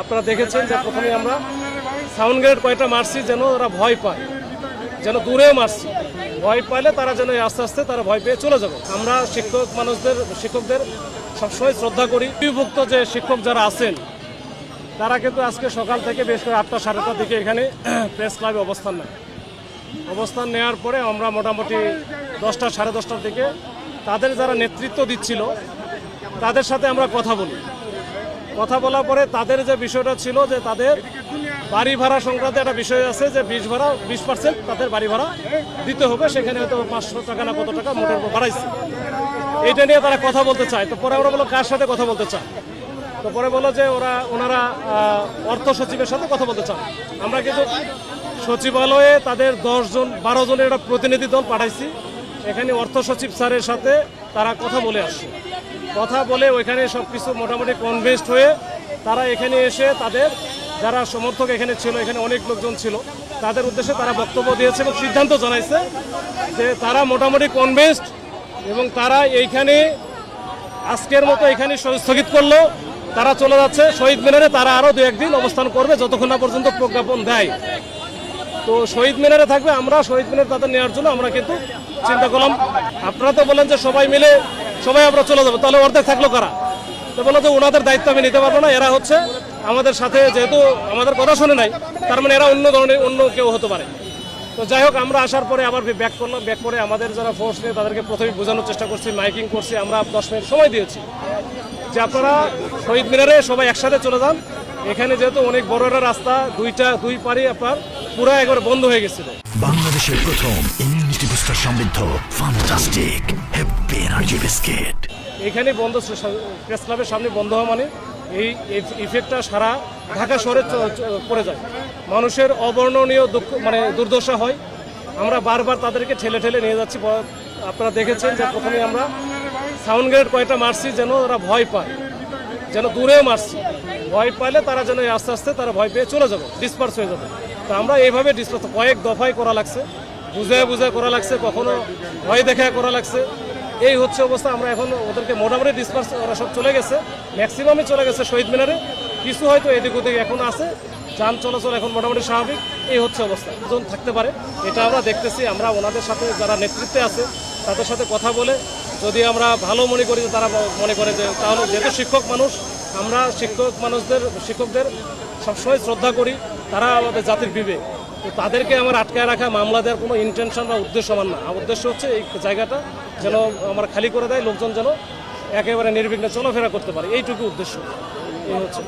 আপনারা দেখেছেন যে প্রথমে আমরা সাউন্ড গ্রেড কয়টা মারছি যেন ওরা ভয় পায়, যেন দূরে মারছি। ভয় পাইলে তারা যেন আস্তে আস্তে তারা ভয় পেয়ে চলে যাবে। আমরা শিক্ষক মানুষদের, শিক্ষকদের সবসময় শ্রদ্ধা করি। বিভুক্ত যে শিক্ষক যারা আছেন, তারা কিন্তু আজকে সকাল থেকে বেশ করে আটটা, সাড়ে দিকে এখানে প্রেস ক্লাবে অবস্থান নেয়। অবস্থান নেওয়ার পরে আমরা মোটামুটি দশটা, সাড়ে দশটার দিকে তাদের যারা নেতৃত্ব দিচ্ছিল, তাদের সাথে আমরা কথা বলি। কথা বলার পরে তাদের যে বিষয়টা ছিল যে তাদের বাড়ি ভাড়া সংক্রান্ত একটা বিষয় আছে যে বিশ ভাড়া, বিশ পার্সেন্ট তাদের বাড়ি ভাড়া দিতে হবে। সেখানে হয়তো পাঁচশো টাকা না কত টাকা মোটের উপর বাড়াইছে এইটা নিয়ে তারা কথা বলতে চায়। তো পরে আমরা বলো কার সাথে কথা বলতে চায় তো পরে বলো যে ওরা, ওনারা অর্থ সচিবের সাথে কথা বলতে চান। আমরা কিন্তু সচিবালয়ে তাদের দশজন বারো জনের একটা প্রতিনিধি দল পাঠাইছি। এখানে অর্থ সচিব স্যারের সাথে তারা কথা বলে আসছে। কথা বলে ওইখানে সব কিছু মোটামুটি কনভেস্ট হয়ে তারা এখানে এসে তাদের যারা সমর্থক এখানে ছিল, এখানে অনেক লোকজন ছিল, তাদের উদ্দেশ্যে তারা বক্তব্য দিয়েছে এবং সিদ্ধান্ত জানাইছে যে তারা মোটামুটি কনভেন্সড এবং তারা এইখানে আজকের মতো এখানে স্থগিত করল। তারা চলে যাচ্ছে, শহীদ মিনারে তারা আরও দু একদিন অবস্থান করবে যতক্ষণ না পর্যন্ত প্রজ্ঞাপন দেয়। তো শহীদ মিনারে থাকবে, আমরা শহীদ মিনার তাদের নেওয়ার জন্য আমরা কিন্তু চিন্তা করলাম। আপনারা তো বলেন যে সবাই মিলে সবাই আমরা চলে যাব। তাহলে অর্ধেক থাকল কারা? তো বলো যে ওনাদের দায়িত্ব আমি নিতে পারব না, এরা হচ্ছে আমাদের সাথে যেহেতু আমাদের কথা শুনে নাই, তার মানে এরা অন্য ধরনের, অন্য কেউ হতে পারে। তো যাই হোক, আমরা আসার পরে আবার ব্যাক করলাম ব্যাক করে আমাদের যারা ফোর্স নিয়ে তাদেরকে প্রথমে বোঝানোর চেষ্টা করছি মাইকিং করছি, আমরা দশ মিনিট সময় দিয়েছি। যে আপনারা শহীদ মিনারে সবাই একসাথে চলে যান, এখানে যেহেতু অনেক বড় একটা রাস্তা, দুইটা, দুই পারি আপনার পুরো একবার বন্ধ হয়ে গেছিল। বাংলাদেশের প্রথম সমৃদ্ধ ফান্টাস্টিক হ্যাপি এনার্জি বিস্কিট এখানে বন্ধ প্রেস ক্লাবের সামনে বন্ধ হওয়া মানে এই ইফেক্টটা সারা ঢাকা শহরে পড়ে যায়। মানুষের অবর্ণনীয় দুঃখ মানে দুর্দশা হয়। আমরা বারবার তাদেরকে ঠেলে ঠেলে নিয়ে যাচ্ছি। আপনারা দেখেছেন যে প্রথমে আমরা সাউন্ড গ্রেড কয়েকটা মারছি যেন ওরা ভয় পায়। যেন দূরে মারছি। ভয় পাইলে তারা যেন আস্তে আস্তে তারা ভয় পেয়ে চলে যাবে ডিসপার্স হয়ে যাবে। তো আমরা এইভাবে ডিসপার্স কয়েক দফায় করা লাগছে। বুঝায় বুঝায় করা লাগছে, কখনো ভয় দেখায় করা লাগছে। এই হচ্ছে অবস্থা, আমরা এখন ওদেরকে মোটামুটি ডিসপার্স ওরা সব চলে গেছে। ম্যাক্সিমামই চলে গেছে শহীদ মিনারে। কিছু হয়তো এদিক ওদিক এখন আছে। যান চলাচল এখন মোটামুটি স্বাভাবিক। এই হচ্ছে অবস্থা। জন থাকতে পারে। এটা আমরা দেখতেছি। আমরা ওনাদের সাথে যারা নেতৃত্বে আছে, তাদের সাথে কথা বলে যদি আমরা ভালো মনে করি, তারা মনে করে যে তাহলে যেহেতু শিক্ষক মানুষ, আমরা শিক্ষক মানুষদের, শিক্ষকদের সবসময় শ্রদ্ধা করি। তারা আমাদের জাতির বিবেক। তো তাদেরকে আমার আটকায় রাখা মামলা দেওয়ার কোনো ইন্টেনশন বা উদ্দেশ্য আমার না। উদ্দেশ্য হচ্ছে এই জায়গাটা যেন আমার খালি করে দেয়, লোকজন যেন একেবারে নির্বিঘ্নে চলাফেরা করতে পারে। এইটুকু উদ্দেশ্য। এই হচ্ছে.